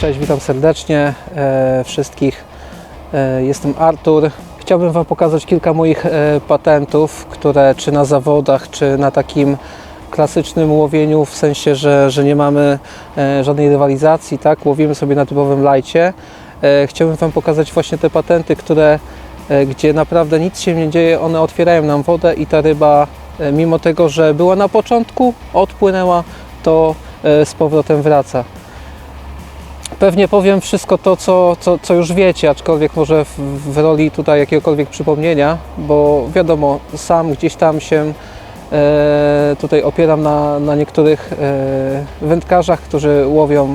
Cześć, witam serdecznie e, wszystkich. E, jestem Artur. Chciałbym Wam pokazać kilka moich e, patentów, które czy na zawodach, czy na takim klasycznym łowieniu, w sensie, że, że nie mamy żadnej rywalizacji, tak? Łowimy sobie na typowym lajcie. Chciałbym Wam pokazać właśnie te patenty, które, gdzie naprawdę nic się nie dzieje, one otwierają nam wodę i ta ryba, mimo tego, że była na początku, odpłynęła, to z powrotem wraca. Pewnie powiem wszystko to, co, co, co już wiecie, aczkolwiek może w, w roli tutaj jakiegokolwiek przypomnienia, bo wiadomo, sam gdzieś tam się e, tutaj opieram na, na niektórych e, wędkarzach, którzy łowią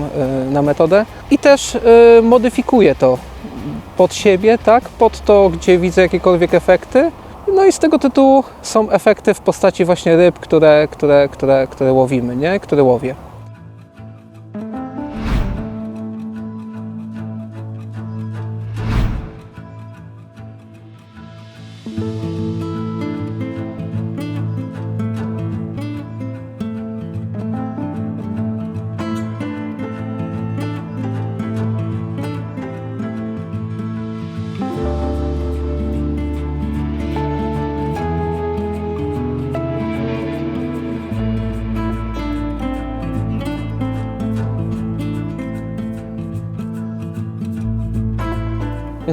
e, na metodę i też e, modyfikuję to pod siebie, tak, pod to, gdzie widzę jakiekolwiek efekty. No i z tego tytułu są efekty w postaci właśnie ryb, które, które, które, które łowimy, nie? które łowię.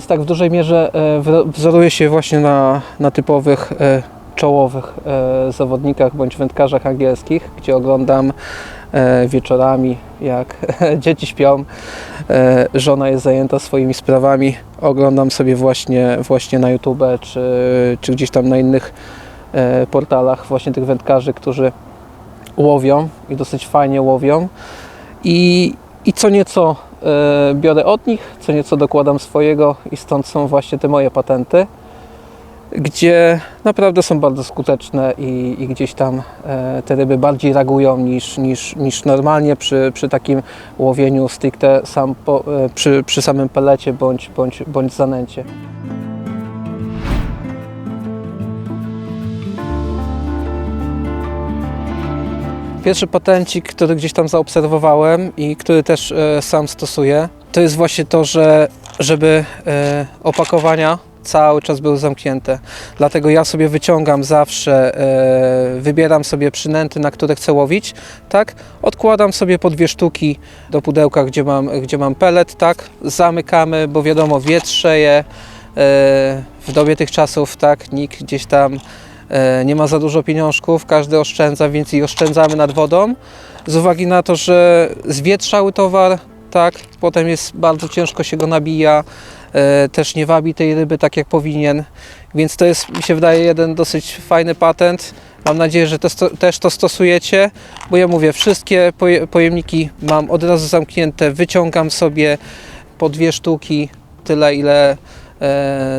Więc tak w dużej mierze e, wzoruję się właśnie na, na typowych e, czołowych e, zawodnikach bądź wędkarzach angielskich, gdzie oglądam wieczorami, jak dzieci śpią, żona jest zajęta swoimi sprawami. Oglądam sobie właśnie, właśnie na YouTube czy, czy gdzieś tam na innych portalach właśnie tych wędkarzy, którzy łowią i dosyć fajnie łowią. I, i co nieco e, biorę od nich, co nieco dokładam swojego i stąd są właśnie te moje patenty, gdzie naprawdę są bardzo skuteczne i, i gdzieś tam e, te ryby bardziej reagują niż, niż, niż normalnie przy, przy takim łowieniu stricte sam po, e, przy, przy samym pelecie bądź, bądź, bądź zanęcie. Pierwszy patencik, który gdzieś tam zaobserwowałem i który też e, sam stosuję, to jest właśnie to, że żeby e, opakowania cały czas były zamknięte. Dlatego ja sobie wyciągam zawsze, e, wybieram sobie przynęty, na które chcę łowić, tak? Odkładam sobie po dwie sztuki do pudełka, gdzie mam, gdzie mam pelet, tak? Zamykamy, bo wiadomo, wietrzeje. E, w dobie tych czasów, tak? Nikt gdzieś tam nie ma za dużo pieniążków, każdy oszczędza, więc i oszczędzamy nad wodą. Z uwagi na to, że zwietrzały towar, tak, potem jest bardzo ciężko się go nabija, e, też nie wabi tej ryby tak jak powinien, więc to jest, mi się wydaje, jeden dosyć fajny patent. Mam nadzieję, że to, też to stosujecie, bo ja mówię, wszystkie poje, pojemniki mam od razu zamknięte, wyciągam sobie po dwie sztuki, tyle ile e,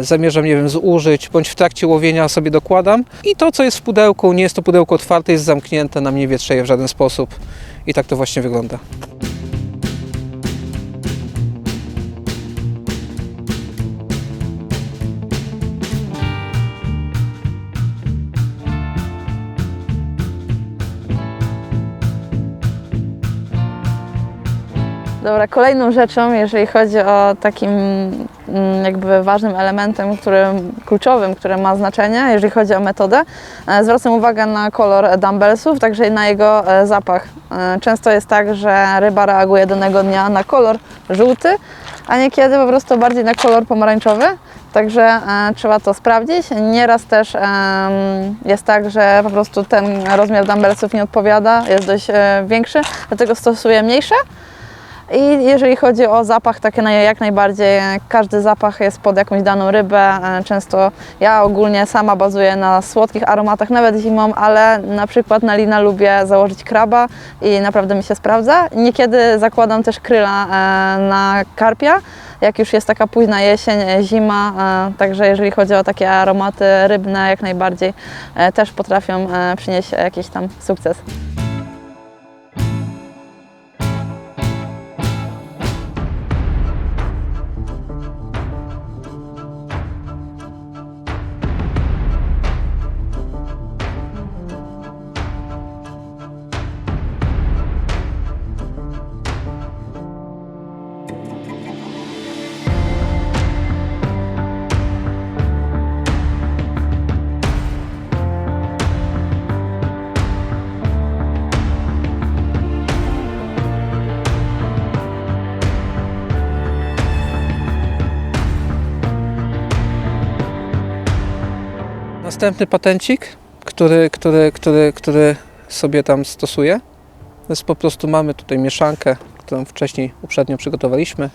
zamierzam, nie wiem, zużyć, bądź w trakcie łowienia sobie dokładam. I to, co jest w pudełku, nie jest to pudełko otwarte, jest zamknięte, nam nie wietrzeje w żaden sposób. I tak to właśnie wygląda. Dobra, kolejną rzeczą, jeżeli chodzi o takim jakby ważnym elementem, którym, kluczowym, które ma znaczenie, jeżeli chodzi o metodę, e, zwracam uwagę na kolor dumbbellsów, także i na jego e, zapach. E, Często jest tak, że ryba reaguje danego dnia na kolor żółty, a niekiedy po prostu bardziej na kolor pomarańczowy. Także e, trzeba to sprawdzić. Nieraz też em, jest tak, że po prostu ten rozmiar dumbbellsów nie odpowiada, jest dość e, większy, dlatego stosuję mniejsze. I jeżeli chodzi o zapach, na jak najbardziej, każdy zapach jest pod jakąś daną rybę. E, Często ja ogólnie sama bazuję na słodkich aromatach, nawet zimą, ale na przykład na lina lubię założyć kraba i naprawdę mi się sprawdza. Niekiedy zakładam też kryla e, na karpia, jak już jest taka późna jesień, zima, e, także jeżeli chodzi o takie aromaty rybne, jak najbardziej też potrafią przynieść jakiś tam sukces. Następny patencik, który, który, który, który sobie tam stosuję, to jest po prostu mamy tutaj mieszankę, którą wcześniej uprzednio przygotowaliśmy.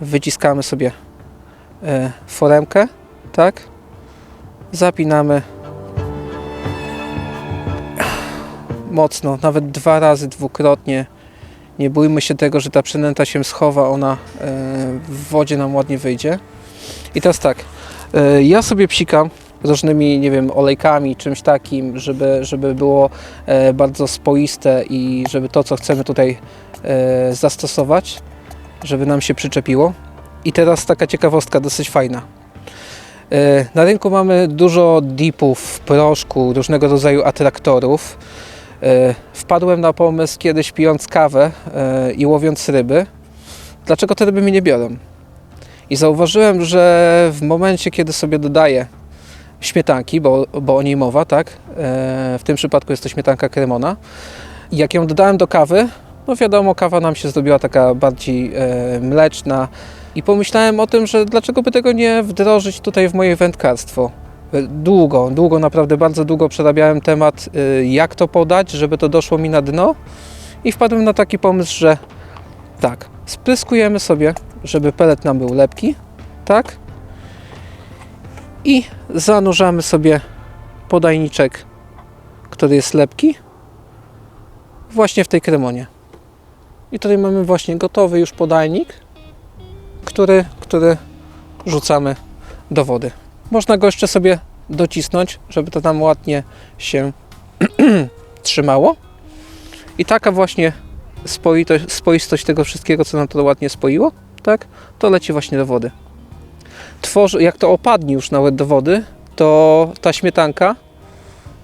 Wyciskamy sobie e, foremkę, tak? Zapinamy mocno, nawet dwa razy, dwukrotnie. Nie bójmy się tego, że ta przynęta się schowa, ona e, w wodzie nam ładnie wyjdzie. I teraz tak, e, ja sobie psikam różnymi, nie wiem, olejkami, czymś takim, żeby, żeby było e, bardzo spoiste i żeby to, co chcemy tutaj e, zastosować, żeby nam się przyczepiło. I teraz taka ciekawostka dosyć fajna. E, Na rynku mamy dużo dipów, proszku, różnego rodzaju atraktorów. Wpadłem na pomysł kiedyś pijąc kawę i łowiąc ryby, dlaczego te ryby mi nie biorą. I zauważyłem, że w momencie, kiedy sobie dodaję śmietanki, bo, bo o niej mowa, tak? E, W tym przypadku jest to śmietanka kremona. I jak ją dodałem do kawy, no wiadomo, kawa nam się zrobiła taka bardziej e, mleczna. I pomyślałem o tym, że dlaczego by tego nie wdrożyć tutaj w moje wędkarstwo. E, Długo, długo, naprawdę bardzo długo przerabiałem temat, jak to podać, żeby to doszło mi na dno. I wpadłem na taki pomysł, że tak, spryskujemy sobie, żeby pelet nam był lepki, tak? I zanurzamy sobie podajniczek, który jest lepki, właśnie w tej kremonie. I tutaj mamy właśnie gotowy już podajnik, który, który rzucamy do wody. Można go jeszcze sobie docisnąć, żeby to tam ładnie się trzymało. I taka właśnie spoitość, spoistość tego wszystkiego, co nam to ładnie spoiło, tak, to leci właśnie do wody. Tworzy, jak to opadnie już nawet do wody, to ta śmietanka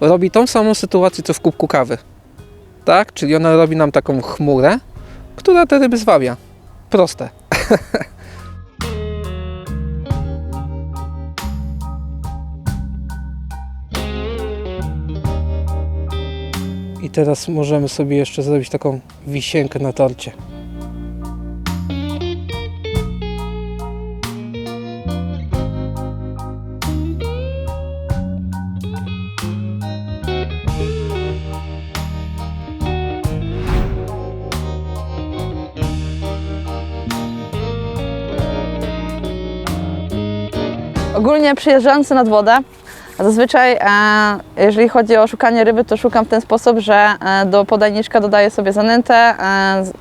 robi tą samą sytuację, co w kubku kawy. Tak? Czyli ona robi nam taką chmurę, która te ryby zwabia. Proste. I teraz możemy sobie jeszcze zrobić taką wisienkę na torcie. Ogólnie przyjeżdżający nad wodę, zazwyczaj e, jeżeli chodzi o szukanie ryby, to szukam w ten sposób, że e, do podajniczka dodaję sobie zanętę, e,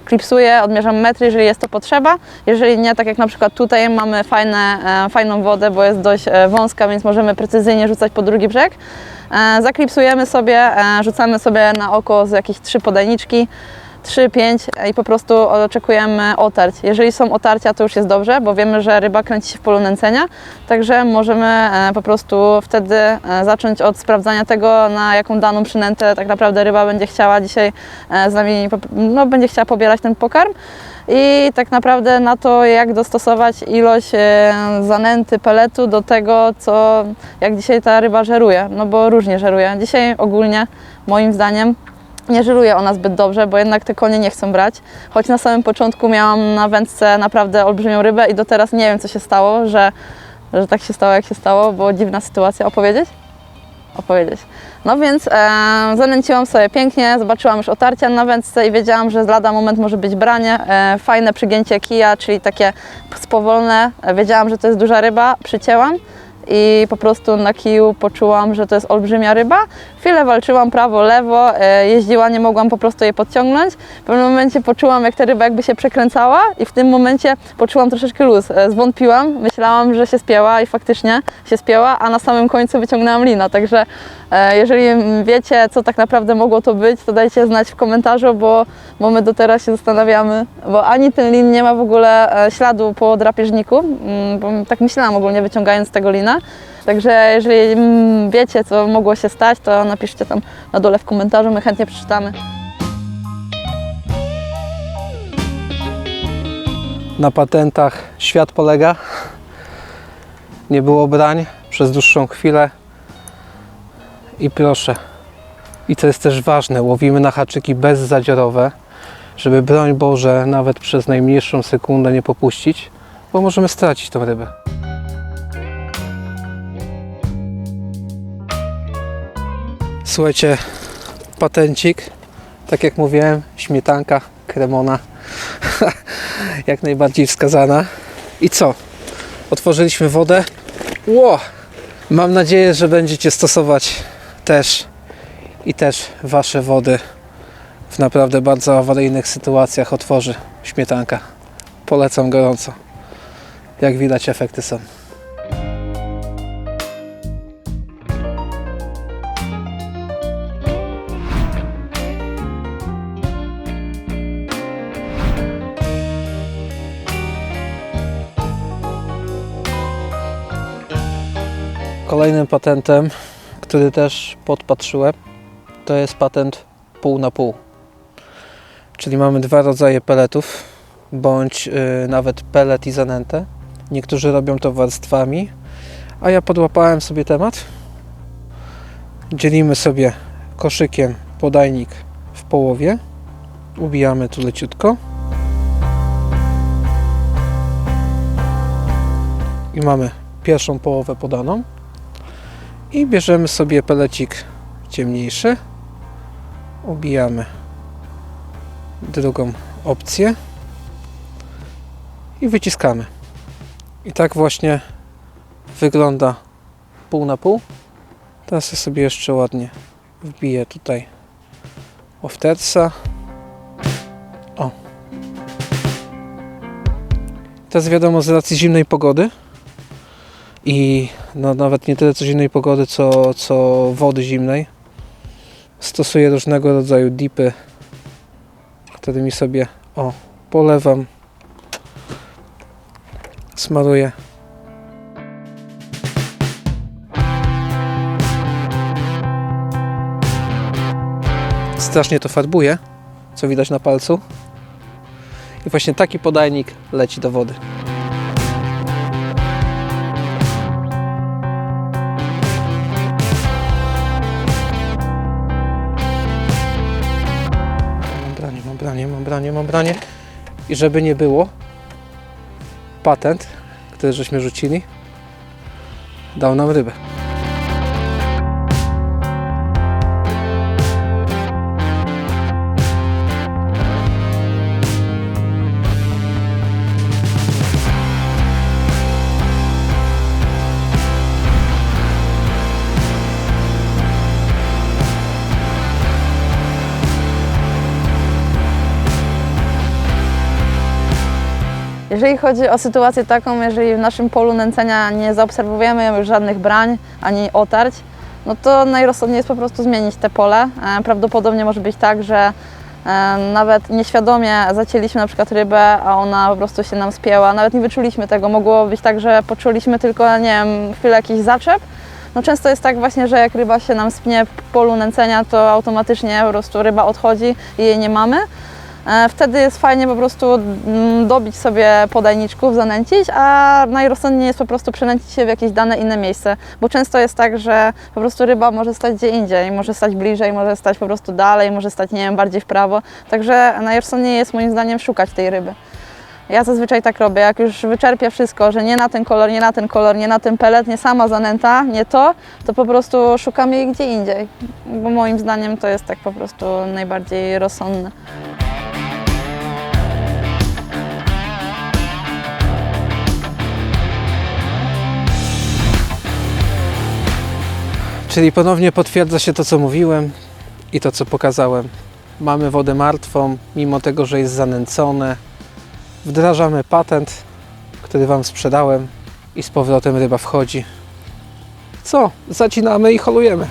klipsuję, odmierzam metry, jeżeli jest to potrzeba. Jeżeli nie, tak jak na przykład tutaj mamy fajne, fajną wodę, bo jest dość wąska, więc możemy precyzyjnie rzucać po drugi brzeg. Zaklipsujemy sobie, rzucamy sobie na oko z jakieś trzy podajniczki. 3-5 i po prostu oczekujemy otarć. Jeżeli są otarcia, to już jest dobrze, bo wiemy, że ryba kręci się w polu nęcenia, także możemy e, po prostu wtedy e, zacząć od sprawdzania tego, na jaką daną przynętę tak naprawdę ryba będzie chciała dzisiaj e, z nami, no, będzie chciała pobierać ten pokarm. I tak naprawdę na to, jak dostosować ilość zanęty, peletu do tego, co, jak dzisiaj ta ryba żeruje, no bo różnie żeruje. Dzisiaj ogólnie, moim zdaniem, nie żeruje ona zbyt dobrze, bo jednak te konie nie chcą brać. Choć na samym początku miałam na wędce naprawdę olbrzymią rybę i do teraz nie wiem, co się stało, że, że tak się stało, jak się stało, bo dziwna sytuacja. Opowiedzieć? Opowiedzieć. No więc e, zanęciłam sobie pięknie, zobaczyłam już otarcia na wędce i wiedziałam, że lada moment może być branie. E, fajne przygięcie kija, czyli takie spowolne. E, wiedziałam, że to jest duża ryba, przycięłam i po prostu na kiju poczułam, że to jest olbrzymia ryba. Chwilę walczyłam prawo, lewo, e, jeździła, nie mogłam po prostu jej podciągnąć. W pewnym momencie poczułam, jak ta ryba jakby się przekręcała i w tym momencie poczułam troszeczkę luz. E, Zwątpiłam, myślałam, że się spięła i faktycznie się spięła, a na samym końcu wyciągnęłam lina. Także e, jeżeli wiecie, co tak naprawdę mogło to być, to dajcie znać w komentarzu, bo, bo my do teraz się zastanawiamy, bo ani ten lin nie ma w ogóle śladu po drapieżniku, mm, bo tak myślałam ogólnie wyciągając tego lina. Także jeżeli mm, wiecie, co mogło się stać, to napiszcie tam na dole w komentarzu, my chętnie przeczytamy. Na patentach świat polega. Nie było brań przez dłuższą chwilę. I proszę. I to jest też ważne, łowimy na haczyki bezzadziorowe, żeby broń Boże nawet przez najmniejszą sekundę nie popuścić, bo możemy stracić tą rybę. Słuchajcie, patencik, tak jak mówiłem, śmietanka, kremona, jak najbardziej wskazana. I co? Otworzyliśmy wodę. Ło! Mam nadzieję, że będziecie stosować też i też Wasze wody w naprawdę bardzo awaryjnych sytuacjach otworzy śmietanka. Polecam gorąco. Jak widać efekty są. Kolejnym patentem, który też podpatrzyłem, to jest patent pół na pół. Czyli mamy dwa rodzaje peletów, bądź y, nawet pelet i zanętę. Niektórzy robią to warstwami, a ja podłapałem sobie temat. Dzielimy sobie koszykiem podajnik w połowie. Ubijamy tu leciutko. I mamy pierwszą połowę podaną. I bierzemy sobie pelecik ciemniejszy. Ubijamy drugą opcję i wyciskamy. I tak właśnie wygląda pół na pół. Teraz ja sobie jeszcze ładnie wbiję tutaj oftersa. O. Teraz wiadomo z racji zimnej pogody i no, nawet nie tyle co zimnej pogody, co, co wody zimnej. Stosuję różnego rodzaju dipy, którymi sobie o, polewam, smaruję. Strasznie to farbuje, co widać na palcu. I właśnie taki podajnik leci do wody. Branie, mam branie. I żeby nie było, patent, który żeśmy rzucili, dał nam rybę. Jeżeli chodzi o sytuację taką, jeżeli w naszym polu nęcenia nie zaobserwujemy już żadnych brań ani otarć, no to najrozsądniej jest po prostu zmienić te pole. E, Prawdopodobnie może być tak, że e, nawet nieświadomie zacięliśmy na przykład rybę, a ona po prostu się nam spięła. Nawet nie wyczuliśmy tego. Mogło być tak, że poczuliśmy tylko, nie wiem, chwilę jakiś zaczep. No często jest tak właśnie, że jak ryba się nam spnie w polu nęcenia, to automatycznie po prostu ryba odchodzi i jej nie mamy. E, Wtedy jest fajnie po prostu mm, dobić sobie podajniczków, zanęcić, a najrozsądniej jest po prostu przenęcić się w jakieś dane inne miejsce, bo często jest tak, że po prostu ryba może stać gdzie indziej, może stać bliżej, może stać po prostu dalej, może stać, nie wiem, bardziej w prawo, także najrozsądniej jest moim zdaniem szukać tej ryby. Ja zazwyczaj tak robię, jak już wyczerpię wszystko, że nie na ten kolor, nie na ten kolor, nie na ten pelet, nie sama zanęta, nie to, to po prostu szukam jej gdzie indziej, bo moim zdaniem to jest tak po prostu najbardziej rozsądne. Czyli ponownie potwierdza się to, co mówiłem i to, co pokazałem. Mamy wodę martwą, mimo tego, że jest zanęcone. Wdrażamy patent, który Wam sprzedałem i z powrotem ryba wchodzi. Co? Zacinamy i holujemy.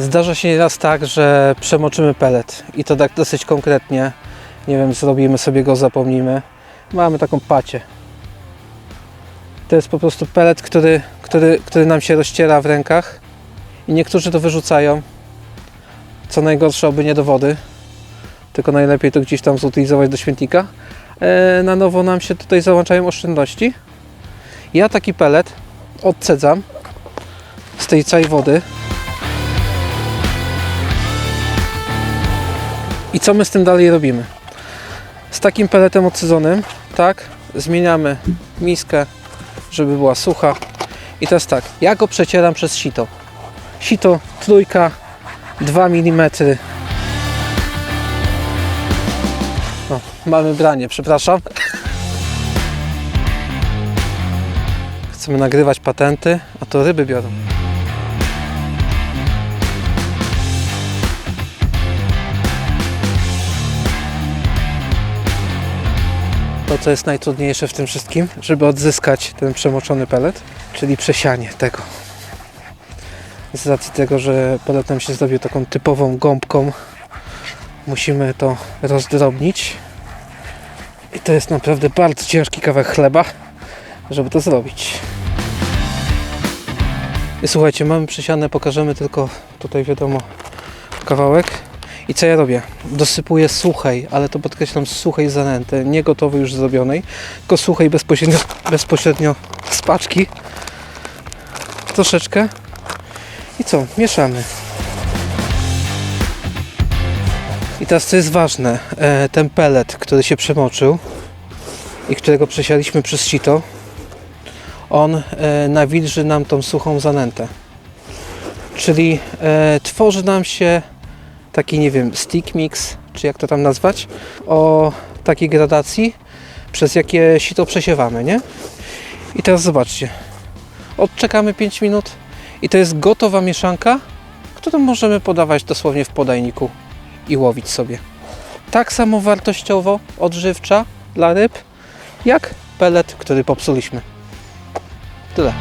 Zdarza się raz tak, że przemoczymy pelet i to tak dosyć konkretnie. Nie wiem, zrobimy sobie go, zapomnimy. Mamy taką pacie. To jest po prostu pelet, który, który, który nam się rozciera w rękach i niektórzy to wyrzucają. Co najgorsze, oby nie do wody, tylko najlepiej to gdzieś tam zutylizować do śmietnika. E, Na nowo nam się tutaj załączają oszczędności. Ja taki pelet odcedzam z tej całej wody I co my z tym dalej robimy? Z takim peletem odsadzonym, tak, zmieniamy miskę, żeby była sucha. I teraz tak, ja go przecieram przez sito. Sito trójka, 2 mm. O, mamy branie, przepraszam. Chcemy nagrywać patenty, a to ryby biorą. To, co jest najtrudniejsze w tym wszystkim, żeby odzyskać ten przemoczony pelet, czyli przesianie tego. Z racji tego, że pelet nam się zrobił taką typową gąbką, musimy to rozdrobnić. I to jest naprawdę bardzo ciężki kawałek chleba, żeby to zrobić. I słuchajcie, mamy przesiane, pokażemy tylko tutaj wiadomo kawałek. I co ja robię? Dosypuję suchej, ale to podkreślam suchej zanęty, nie gotowej już zrobionej, tylko suchej bezpośrednio, bezpośrednio z paczki. Troszeczkę. I co? Mieszamy. I teraz co jest ważne, e, ten pelet, który się przemoczył i którego przesialiśmy przez sito, on e, nawilży nam tą suchą zanętę. Czyli e, tworzy nam się taki, nie wiem, stick mix, czy jak to tam nazwać, o takiej gradacji, przez jakie sito przesiewamy, nie? I teraz zobaczcie. Odczekamy 5 minut i to jest gotowa mieszanka, którą możemy podawać dosłownie w podajniku i łowić sobie. Tak samo wartościowo odżywcza dla ryb, jak pelet, który popsuliśmy. Tyle.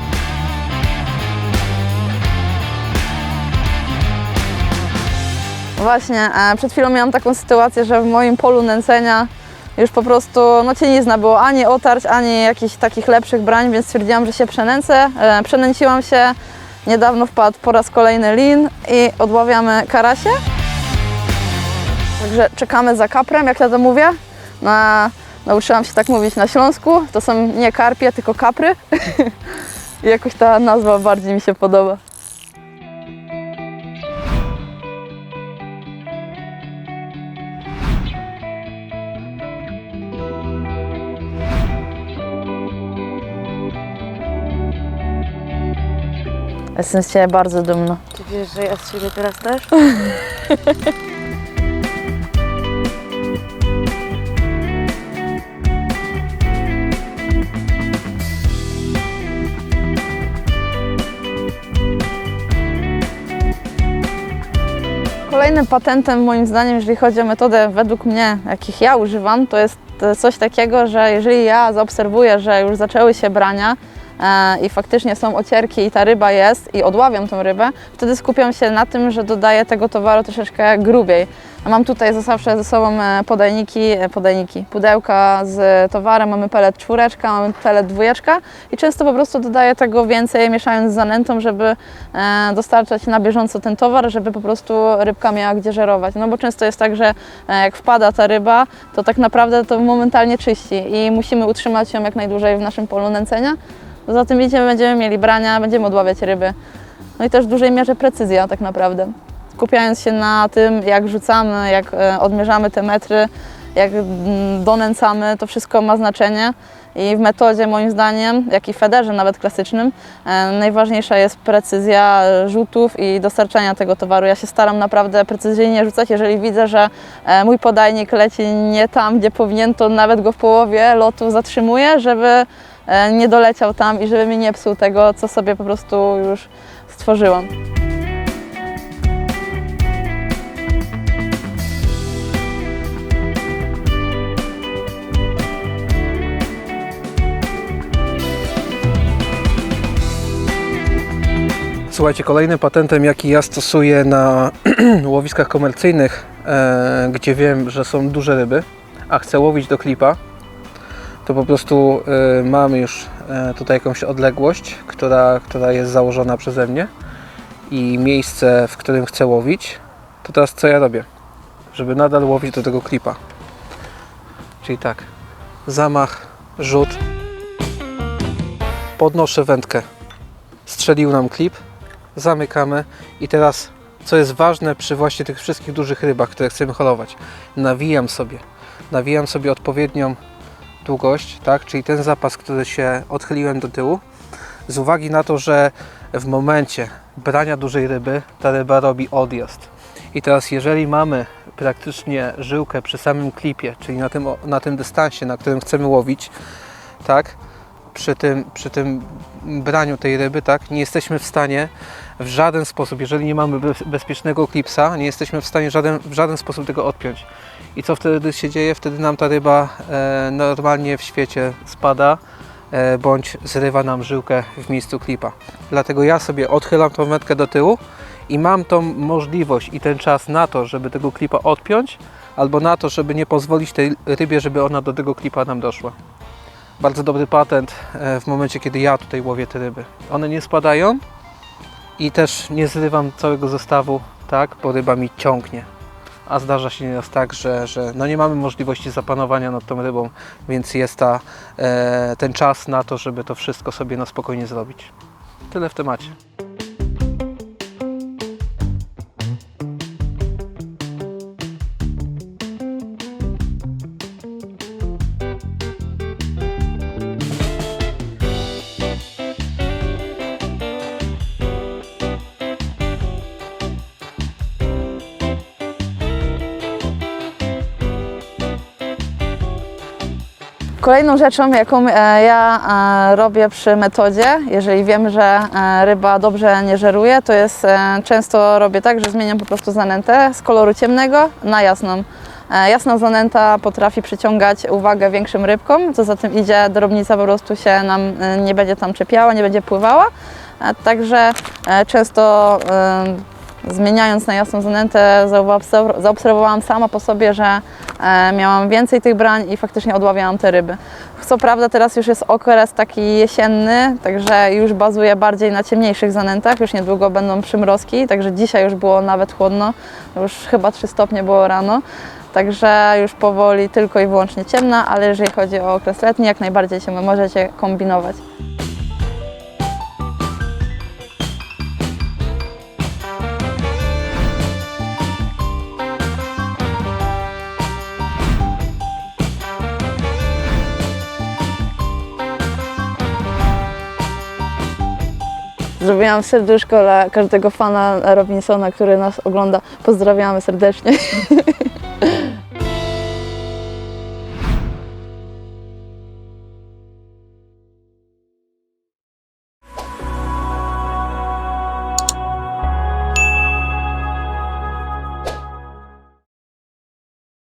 Właśnie, przed chwilą miałam taką sytuację, że w moim polu nęcenia już po prostu no, cienizna było ani otarć, ani jakichś takich lepszych brań, więc stwierdziłam, że się przenęcę. E, Przenęciłam się, niedawno wpadł po raz kolejny lin i odławiamy karasie. Także czekamy za kaprem, jak ja to mówię. Na, nauczyłam się tak mówić na Śląsku. To są nie karpie, tylko kapry. I jakoś ta nazwa bardziej mi się podoba. Jestem z Ciebie bardzo dumna. Ty wiesz, że ja z siebie teraz też? Kolejnym patentem moim zdaniem, jeżeli chodzi o metodę według mnie, jakich ja używam, to jest coś takiego, że jeżeli ja zaobserwuję, że już zaczęły się brania i faktycznie są ocierki i ta ryba jest i odławiam tą rybę, wtedy skupiam się na tym, że dodaję tego towaru troszeczkę grubiej. Mam tutaj za- zawsze ze sobą e, podajniki, e, podajniki, pudełka z towarem, mamy pelet czwóreczka, mamy pelet dwójeczka i często po prostu dodaję tego więcej, mieszając z zanętą, żeby e, dostarczać na bieżąco ten towar, żeby po prostu rybka miała gdzie żerować. No bo często jest tak, że e, jak wpada ta ryba, to tak naprawdę to momentalnie czyści i musimy utrzymać ją jak najdłużej w naszym polu nęcenia. Poza tym widzicie, będziemy mieli brania, będziemy odławiać ryby. No i też w dużej mierze precyzja tak naprawdę. Skupiając się na tym, jak rzucamy, jak e, odmierzamy te metry, jak mm, donęcamy, to wszystko ma znaczenie. I w metodzie moim zdaniem, jak i w federze nawet klasycznym, e, najważniejsza jest precyzja rzutów i dostarczania tego towaru. Ja się staram naprawdę precyzyjnie rzucać, jeżeli widzę, że e, mój podajnik leci nie tam, gdzie powinien, to nawet go w połowie lotu zatrzymuję, żeby nie doleciał tam i żeby mi nie psuł tego, co sobie po prostu już stworzyłam. Słuchajcie, kolejnym patentem, jaki ja stosuję na łowiskach komercyjnych, e, gdzie wiem, że są duże ryby, a chcę łowić do klipa, to po prostu e, mam już e, tutaj jakąś odległość, która, która jest założona przeze mnie i miejsce, w którym chcę łowić. To teraz co ja robię? Żeby nadal łowić do tego klipa. Czyli tak, zamach, rzut, podnoszę wędkę, strzelił nam klip, zamykamy i teraz co jest ważne przy właśnie tych wszystkich dużych rybach, które chcemy holować. Nawijam sobie, nawijam sobie odpowiednią długość, tak, czyli ten zapas, który się odchyliłem do tyłu, z uwagi na to, że w momencie brania dużej ryby, ta ryba robi odjazd. I teraz jeżeli mamy praktycznie żyłkę przy samym klipie, czyli na tym, na tym dystansie, na którym chcemy łowić, tak, przy tym, przy tym braniu tej ryby, tak, nie jesteśmy w stanie w żaden sposób, jeżeli nie mamy bez- bezpiecznego klipsa, nie jesteśmy w stanie żaden, w żaden sposób tego odpiąć. I co wtedy się dzieje? Wtedy nam ta ryba e, normalnie w świecie spada, e, bądź zrywa nam żyłkę w miejscu klipa. Dlatego ja sobie odchylam tą wędkę do tyłu i mam tą możliwość i ten czas na to, żeby tego klipa odpiąć, albo na to, żeby nie pozwolić tej rybie, żeby ona do tego klipa nam doszła. Bardzo dobry patent e, w momencie, kiedy ja tutaj łowię te ryby. One nie spadają i też nie zrywam całego zestawu, tak, bo ryba mi ciągnie. A zdarza się nieraz tak, że, że no nie mamy możliwości zapanowania nad tą rybą, więc jest ta, e, ten czas na to, żeby to wszystko sobie na spokojnie zrobić. Tyle w temacie. Kolejną rzeczą, jaką e, ja e, robię przy metodzie, jeżeli wiem, że e, ryba dobrze nie żeruje, to jest często robię tak, że zmieniam po prostu zanętę z koloru ciemnego na jasną. Jasna zanęta potrafi przyciągać uwagę większym rybkom, co za tym idzie, drobnica po prostu się nam nie będzie tam czepiała, nie będzie pływała. Także często zmieniając na jasną zanętę zaobserw- zaobserwowałam sama po sobie, że e, miałam więcej tych brań i faktycznie odławiałam te ryby. Co prawda teraz już jest okres taki jesienny, także już bazuję bardziej na ciemniejszych zanętach, już niedługo będą przymrozki, także dzisiaj już było nawet chłodno, już chyba 3 stopnie było rano. Także już powoli tylko i wyłącznie ciemna, ale jeżeli chodzi o okres letni, jak najbardziej się możecie kombinować. Zrobiłam serduszko dla każdego fana Robinsona, który nas ogląda. Pozdrawiamy serdecznie.